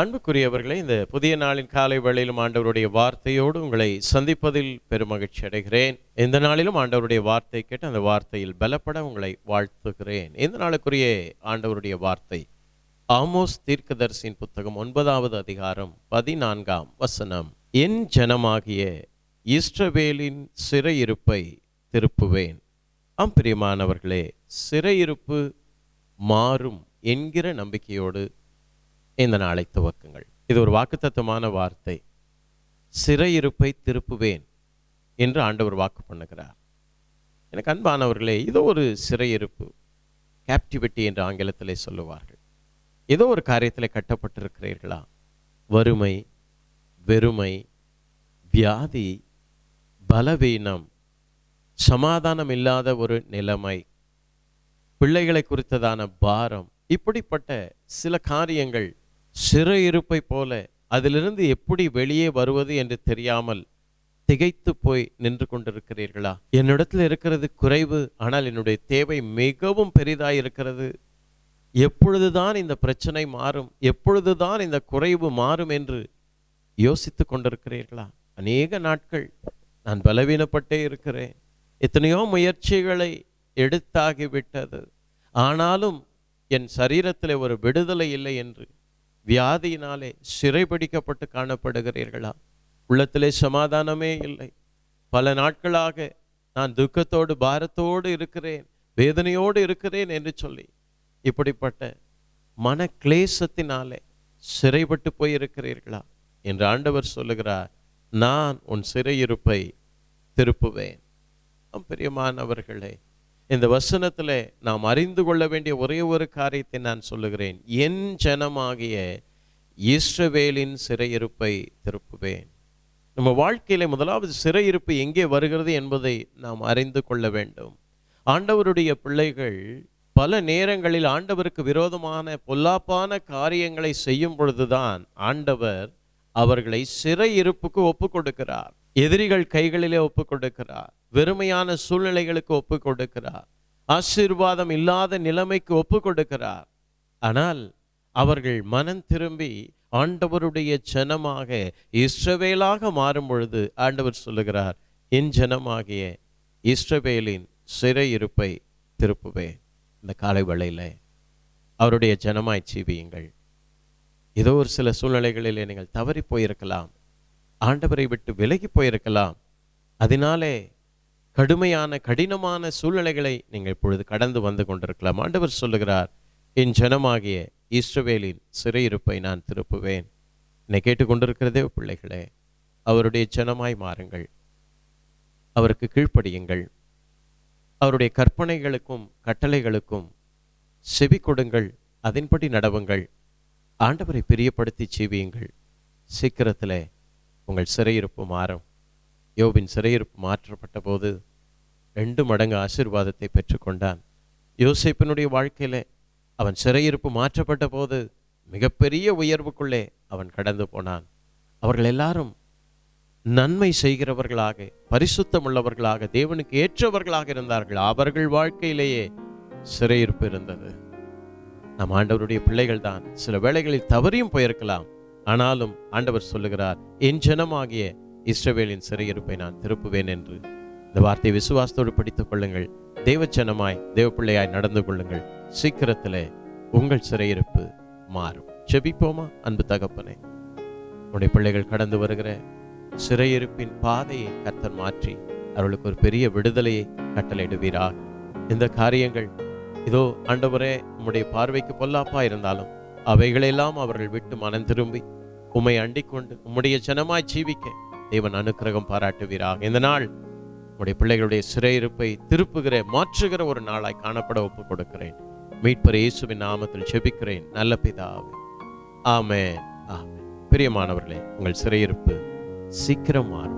அன்புக்குரியவர்களே இந்த புதிய நாளின் காலை வேளையிலும் ஆண்டவருடைய வார்த்தையோடு உங்களை சந்திப்பதில் பெருமகிழ்ச்சி அடைகிறேன். இந்த நாளிலும் ஆண்டவருடைய வார்த்தை கேட்டு அந்த வார்த்தையில் பலப்பட உங்களை வாழ்த்துகிறேன். இந்த நாளுக்குரிய ஆண்டவருடைய வார்த்தை ஆமோஸ் தீர்க்கதரிசியின் புத்தகம் ஒன்பதாவது அதிகாரம் பதினான்காம் வசனம். என் ஜனமாகிய இஸ்ரவேலின் சிறையிருப்பை திருப்புவேன். ஆம் பிரியமானவர்களே சிறையிருப்பு மாறும் என்கிற நம்பிக்கையோடு இந்த நாளை துவக்குங்கள். இது ஒரு வாக்குத்தத்தமான வார்த்தை. சிறையிருப்பை திருப்புவேன் என்று ஆண்டவர் வாக்கு பண்ணுகிறார். எனக்கு அன்பானவர்களே இதோ ஒரு சிறையிருப்பு கேப்டிவிட்டி என்று ஆங்கிலத்திலே சொல்லுவார்கள். ஏதோ ஒரு காரியத்தில் கட்டப்பட்டிருக்கிறீர்களா? வறுமை வெறுமை வியாதி பலவீனம் சமாதானம் இல்லாத ஒரு நிலைமை பிள்ளைகளை குறித்ததான பாரம் இப்படிப்பட்ட சில காரியங்கள் சிறையிருப்பை போல அதிலிருந்து எப்படி வெளியே வருவது என்று தெரியாமல் திகைத்து போய் நின்று கொண்டிருக்கிறீர்களா? என்னிடத்தில் இருக்கிறது குறைவு ஆனால் என்னுடைய தேவை மிகவும் பெரிதாய் இருக்கிறது எப்பொழுதுதான் இந்த பிரச்சனை மாறும் எப்பொழுதுதான் இந்த குறைவு மாறும் என்று யோசித்து கொண்டிருக்கிறீர்களா? அநேக நாட்கள் நான் பலவீனப்பட்டே இருக்கிறேன். எத்தனையோ முயற்சிகளை எடுத்தாகிவிட்டது. ஆனாலும் என் சரீரத்தில் ஒரு விடுதலை இல்லை என்று வியாதியினாலே சிறைபிடிக்கப்பட்டு காணப்படுகிறீர்களா? உள்ளத்திலே சமாதானமே இல்லை. பல நாட்களாக நான் துக்கத்தோடு பாரத்தோடு இருக்கிறேன் வேதனையோடு இருக்கிறேன் என்று சொல்லி இப்படிப்பட்ட மன கிளேசத்தினாலே சிறைப்பட்டு போயிருக்கிறீர்களா? என்று ஆண்டவர் சொல்லுகிறார் நான் உன் சிறையிருப்பை திருப்புவேன். பிரியமானவர்களே இந்த வசனத்தில் நாம் அறிந்து கொள்ள வேண்டிய ஒரே ஒரு காரியத்தை நான் சொல்லுகிறேன். என் ஜனமாகிய இஸ்ரவேலின் சிறையிருப்பை திருப்புவேன். நம்ம வாழ்க்கையில முதலாவது சிறையிருப்பு எங்கே வருகிறது என்பதை நாம் அறிந்து கொள்ள வேண்டும். ஆண்டவருடைய பிள்ளைகள் பல நேரங்களில் ஆண்டவருக்கு விரோதமான பொல்லாப்பான காரியங்களை செய்யும் பொழுதுதான் ஆண்டவர் அவர்களை சிறையிருப்புக்கு ஒப்பு கொடுக்கிறார் எதிரிகள் கைகளிலே ஒப்பு கொடுக்கிறார் வெறுமையான சூழ்நிலைகளுக்கு ஒப்பு கொடுக்கிறார். ஆசீர்வாதம் இல்லாத நிலைமைக்கு ஒப்பு கொடுக்கிறார். ஆனால் அவர்கள் மனம் திரும்பி ஆண்டவருடைய ஜனமாக இஸ்ரவேலாக மாறும் பொழுது ஆண்டவர் சொல்லுகிறார் என் ஜனமாகிய இஸ்ரவேலின் சிறையிருப்பை திருப்புவேன். இந்த காலை வேளையில அவருடைய ஜனமாய் ஜீவியுங்கள். ஏதோ ஒரு சில சூழ்நிலைகளிலே நீங்கள் தவறி போயிருக்கலாம். ஆண்டவரை விட்டு விலகி போயிருக்கலாம். அதனாலே கடுமையான கடினமான சூழ்நிலைகளை நீங்கள் இப்பொழுது கடந்து வந்து கொண்டிருக்கலாம். ஆண்டவர் சொல்லுகிறார் என் ஜனமாகிய இஸ்ரவேலின் சிறையிருப்பை நான் திருப்புவேன். என்னை கேட்டுக்கொண்டிருக்கிறதே பிள்ளைகளே அவருடைய ஜனமாய் மாறுங்கள். அவருக்கு கீழ்ப்படியுங்கள். அவருடைய கற்பனைகளுக்கும் கட்டளைகளுக்கும் செவி கொடுங்கள். அதன்படி நடவுங்கள். ஆண்டவரை பிரியப்படுத்தி ஜீவியுங்கள் சீக்கிரத்தில் உங்கள் சிறையிருப்பு மாறும். யோபின் சிறையிருப்பு மாற்றப்பட்ட போது ரெண்டு மடங்கு ஆசீர்வாதத்தை பெற்றுக்கொண்டான். யோசிப்பினுடைய வாழ்க்கையில் அவன் சிறையிருப்பு மாற்றப்பட்ட போது மிகப்பெரிய உயர்வுக்குள்ளே அவன் கடந்து போனான். அவர்கள் எல்லாரும் நன்மை செய்கிறவர்களாக பரிசுத்தம் உள்ளவர்களாக தேவனுக்கு ஏற்றவர்களாக இருந்தார்கள். அவர்கள் வாழ்க்கையிலேயே சிறையிருப்பு இருந்தது. நம் ஆண்டவருடைய பிள்ளைகள் தான் சில வேளைகளில் தவறியும் போயிருக்கலாம். ஆனாலும் ஆண்டவர் சொல்லுகிறார் என் ஜனமாகிய இஸ்ரவேலின் சிறையிருப்பை நான் திருப்புவேன் என்று இந்த வார்த்தையை விசுவாசத்தோடு படித்துக் கொள்ளுங்கள். தேவச்சனமாய் தேவப்பிள்ளையாய் நடந்து கொள்ளுங்கள். சீக்கிரத்தில் உங்கள் சிறையிருப்பு மாறும். செபிப்போமா அன்பு தகப்பனே? உடைய பிள்ளைகள் கடந்து வருகிற சிறையிருப்பின் பாதையை கர்த்தர் மாற்றி அவர்களுக்கு ஒரு பெரிய விடுதலையை கட்டளையிடுவீரா இந்த காரியங்கள் இதோ ஆண்டவரே உம்முடைய பார்வைக்கு பொல்லாப்பா இருந்தாலும் அவைகளெல்லாம் அவர்கள் விட்டு மனம் திரும்பி உம்மை அண்டிக்கொண்டு உம்முடைய ஜனமாய் ஜீவிக்க தேவன் அனுக்கிரகம் பாராட்டுவீராக. இந்த நாள் உடைய பிள்ளைகளுடைய சிறையிருப்பை திருப்புகிற மாற்றுகிற ஒரு நாளாய் காணப்பட ஒப்பு கொடுக்கிறேன் மீட்பர் இயேசுவின் நாமத்தில் செபிக்கிறேன் நல்ல பிதாவே. ஆமே ஆமே பிரியமானவர்களே உங்கள் சிறையிருப்பு சீக்கிரம் மாறும்